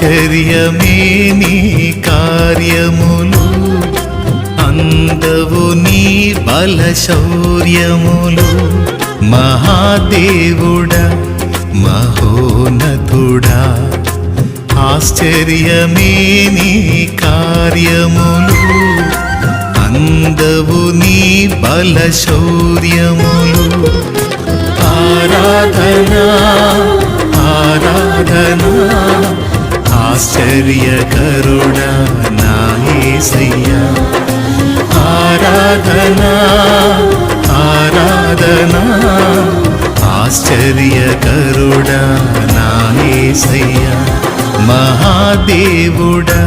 ఆశ్చర్యమే నీ కార్యములు అందవు నీ బలశౌర్యములు. మహాదేవుడా మహోనతుడా ఆశ్చర్యమే నీ కార్యములు అందవు నీ బలశౌర్యములు. ఆరాధనా ఆరాధనా ఆశ్చర్య కరుణ నాయసయ్యా ఆరాధనా ఆరాధనా ఆశ్చర్య కరుణ నాయసయ్యా మహాదేవుడా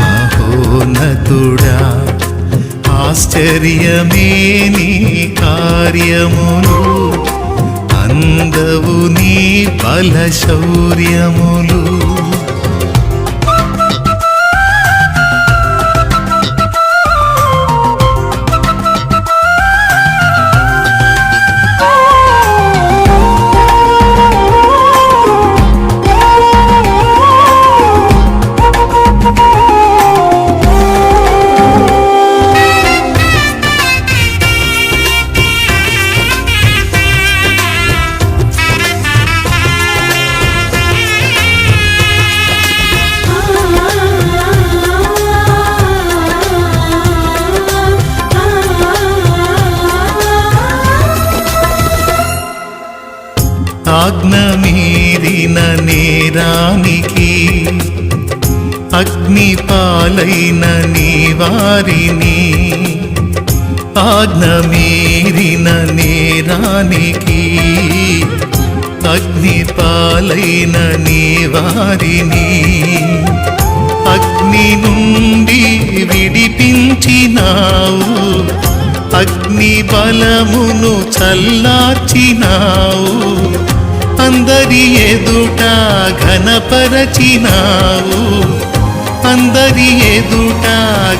మహోన్నతుడా ఆశ్చర్యమేని కార్యములు. అందవు నీ బల శౌర్యములు మీరిన నేరానికి అగ్ని పాలైన నీ వారిని ఆజ్ఞ మీరిన నేరానికి అగ్ని పాలైన నీ వారిని అగ్ని నుండి విడిపించినావు అగ్ని బలమును చల్లార్చినావు. అందరి ఎదుట ఘనపరచినావు. అందరి ఎదుట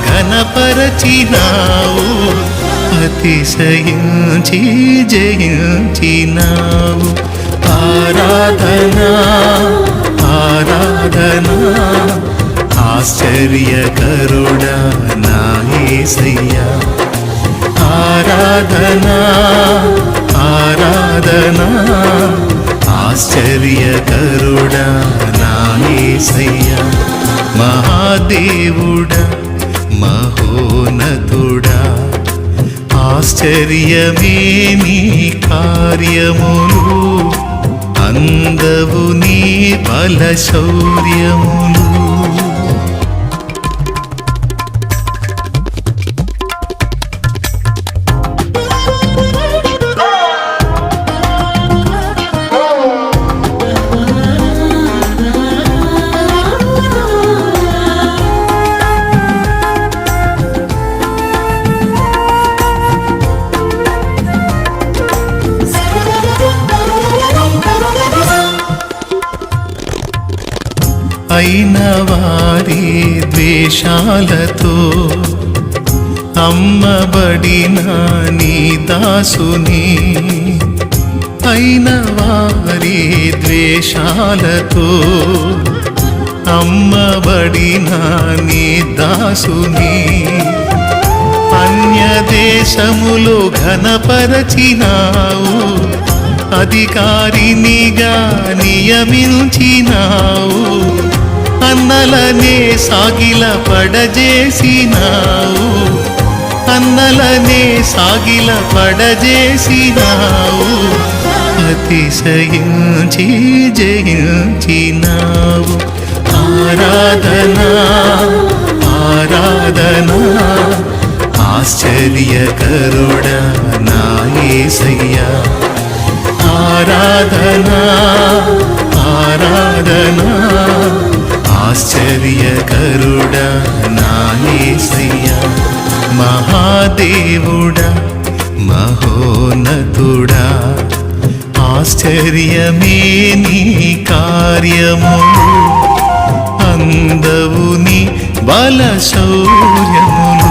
ఘనపరచినావు. అతిశయించి జయించినావు. ఆరాధనా ఆరాధనా ఆశ్చర్యకరుడా నాయసయ్యా. ఆరాధనా ఆరాధనా ఆశ్చర్యకరుడా నా యేసయ్యా మహాదేవుడా మహోనతుడా ఆశ్చర్యమే నీ కార్యములు అందవు నీ బల శౌర్యములు అయిన వారి ద్వేషాలతో అమ్మబడిన నీ దాసుని అయిన వారి ద్వేషాలతో అమ్మబడిన నీ దాసుని అన్యదేశములు ఘనపరచినావు అధికారినిగా నియమించినావు. అన్నలనే సాగిల పడజేసినావు. అన్నలనే సాగిల పడజేసినావు. అతిశయించి జయించినావు. ఆరాధనా ఆరాధనా ఆశ్చర్యకరుడా నా యేసయ్యా ఆరాధనా ఆరాధనా ఆశ్చర్యకరుడా నా యేసయ్యా మహాదేవుడా మహోన్నతుడా. ఆశ్చర్యమే నీ కార్యములు అందవు నీ బల శౌర్యములు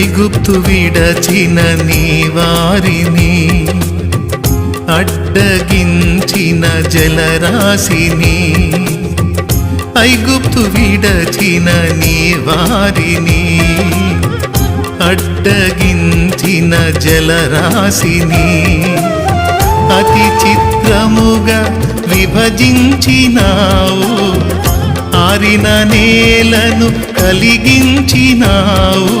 ఐగుప్తు విడచిన నీ వారిని అడ్డగించిన జలరాశిని ఐగుప్తు విడచిన నీ వారిని అడ్డగించిన జలరాశిని అతి చిత్రముగా విభజించినావు ఆరిన నేలను కలిగించినావు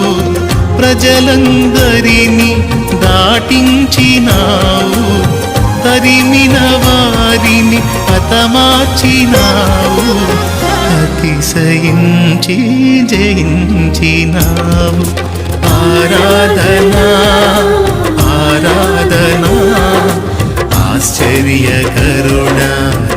ప్రజలందరినీ దాటించినావు. తరిమిన వారిని హతమార్చినావు. అతిశయించి జయించినావు. ఆరాధనా ఆరాధనా ఆశ్చర్యకరుడా నా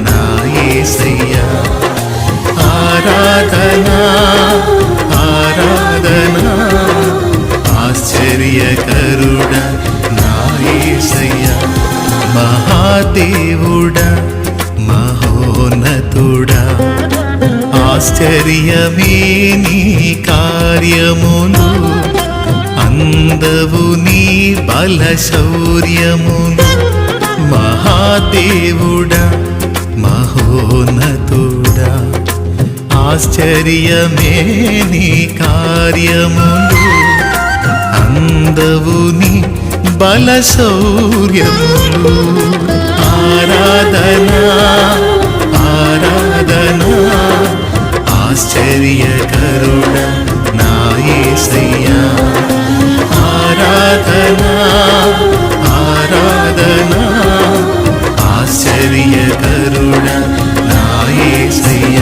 మహోన్నతుడా ఆశ్చర్యమే నీ కార్యములు అందవు నీ బల శౌర్యములు మహాదేవుడా మహోన్నతుడా. ఆశ్చర్యమే నీ కార్యములు అందవు నీ బల శౌర్యములు ఆరాధనా నా యేసయ్యా